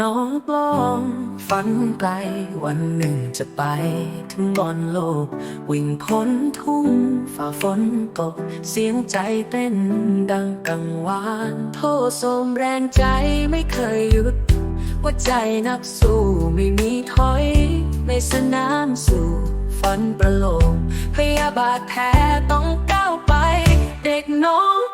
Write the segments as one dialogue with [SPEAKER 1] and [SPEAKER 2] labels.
[SPEAKER 1] น้องลองฝันไกลวันหนึ่งจะไป ถึงบอนโลก วิ่งพ้นทุ่งฝ่าฝนตก เสียงใจเต้นดังกังวาน โทษโสมแรงใจไม่เคยหยุดว่าใจนักสู้ไม่มีถอย ในสนามสู่ฝันประโลมพยาบาทแพ้ต้องก้าวไป เด็กน้อง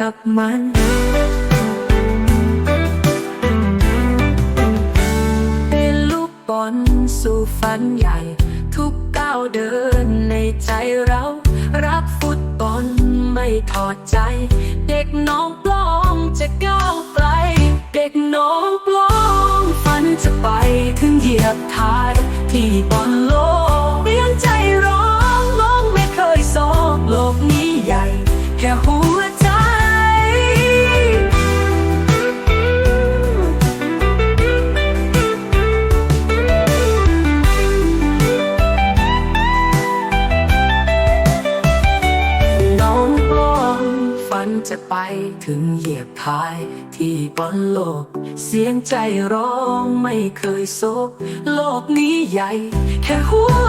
[SPEAKER 1] กับมันเป็นลูกบอลสู่ฝันใหญ่ ทุกก้าวเดินในใจเรา รักฟุตบอลไม่ถอดใจ เด็กน้องปลอมจะก้าวไกลเด็กน้องปลอมฝันจะไปถึงเหยียบทายที่บอล จะไปถึงเหยียบทายที่บนโลก เสียงใจร้องไม่เคยโศกโลกนี้ใหญ่ แค่หัว